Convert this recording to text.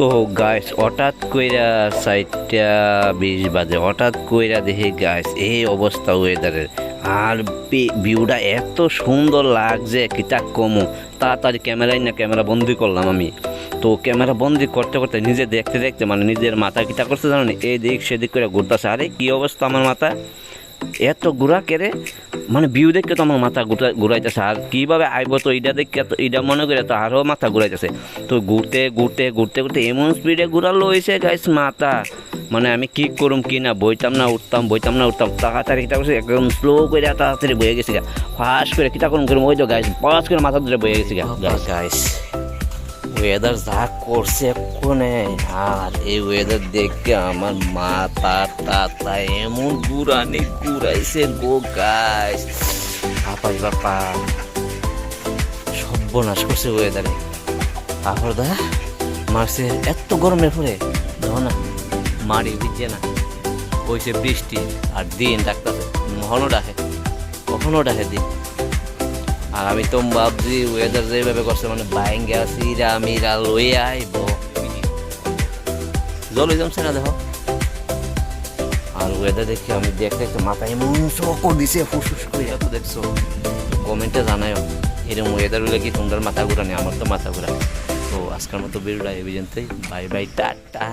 তো গাইস হঠাৎ কইরা সাইটটা বিশ বাজে, হঠাৎ কইরা দেখি গাইস এই অবস্থা ওয়েদারের আর ভিউটা এত সুন্দর লাগছে, কিতা কমু। তাড়াতাড়ি ক্যামেরায় না ক্যামেরা বন্দি করলাম আমি। তো ক্যামেরা বন্দি করতে করতে নিজে দেখতে দেখতে মানে নিজের মাথা কিতা করতে জানো? এই দিক সেদিক করে ঘুরতেছে। আরে কি অবস্থা আমার মাথা? এত ঘুরা কেড়ে মানে ভিউ দেখে তো আমার মাথা ঘুরা ঘুরাইতেছে। আর কীভাবে আইব তো এটা দেখে তো এটা মনে করে তো আরও মাথা ঘুরাইতেছে। তো ঘুরতে ঘুরতে ঘুরতে ঘুরতে এমন স্পিডে ঘুরালো হয়েছে গাইস মাথা। মানে আমি কি করুম কি না, বইতাম না, উঠতাম, বইতাম না, উঠতাম। তাড়াতাড়ি কিতা করছি একদম স্লো করে তাড়াতাড়ি বয়ে গেছি গা। ফাস্ট করে কিতা করুম করুম ওই তো গাইস পাস করে মাথা ধরে বয়ে গেছি গা। গাইস ওয়েদার যা করছে এক্ষণে আর এই ওয়েদার দেখে আমার মা মাথা টাতা এমন ঘুরানি ঘুরাইছে গো গাইস বাপাই বাপা। সর্বনাশ করছে ওয়েদারে তারপর দা, মারছে এত গরমের পরে দেখো না মারি দিচ্ছে না। হয়েছে বৃষ্টি, আর দিন ডাকতেছে কখনো ডাকে কখনো ডাকে দিন। আর আমি তো ভাবছি ওয়েদার যেভাবে করছে মানে বাইঙ্গে আসি মিরা লই আইব। জল হয়ে না দেখো। আর ওয়েদার দেখি, আমি দেখতে দেখতে মাথায় এমন দিছে, ফুসফুস করে। তো দেখছ? কমেন্টে জানাও এরকম ওয়েদার হলে কি তোমরা মাথা ঘুরানি আমার তো মাথা ঘুরা তো আজকের মতো ভিডিওটা এই বাই বাই টাটা।